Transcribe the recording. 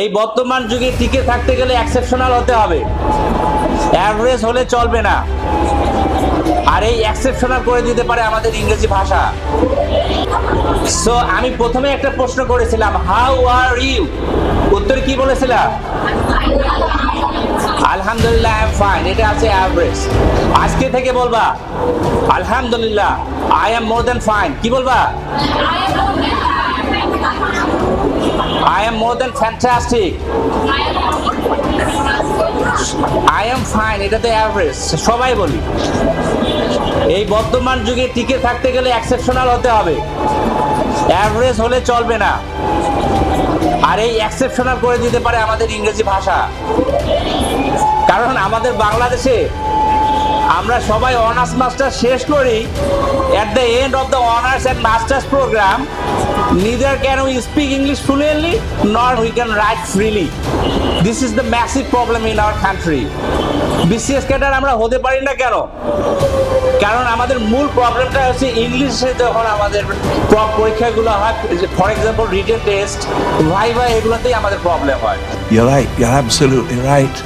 এই বর্তমান যুগে টিকে থাকতে গেলে এক্সেপশনাল হতে হবে। অ্যাভারেজ হলে চলবে না। আর এই এক্সেপশনাল করে দিতে পারে আমাদের ইংরেজি ভাষা। সো আমি প্রথমে একটা প্রশ্ন করেছিলাম হাউ আর ইউ উত্তরে কি বলেছিলাম আলহামদুলিল্লাহ আই এম ফাইন এটা আছে অ্যাভারেজ আজকে থেকে বলবা, আলহামদুলিল্লাহ I am more than fine কি বলবা? More than fantastic I am fine এটা তো অ্যাভারেজ সবাই বলি। এই বর্তমান যুগে টিকে থাকতে গেলে এক্সেপশনাল হতে হবে। অ্যাভারেজ হলে চলবে না। আর এই এক্সেপশনাল করে দিতে পারে আমাদের ইংরেজি ভাষা। কারণ আমাদের বাংলাদেশে আমরা সবাই অনার্স মাস্টার শেষ করি। At the end of the honours and masters program neither can we speak English fluently not we can write freely this is the massive problem in our country BCS cadre আমরা হতে পারি না কেন? কারণ আমাদের মূল প্রবলেমটা হচ্ছে ইংলিশে যখন আমাদের পরীক্ষাগুলো হয় for example written test viva এগুলোতেই আমাদের প্রবলেম হয়। You're right. You're absolutely right.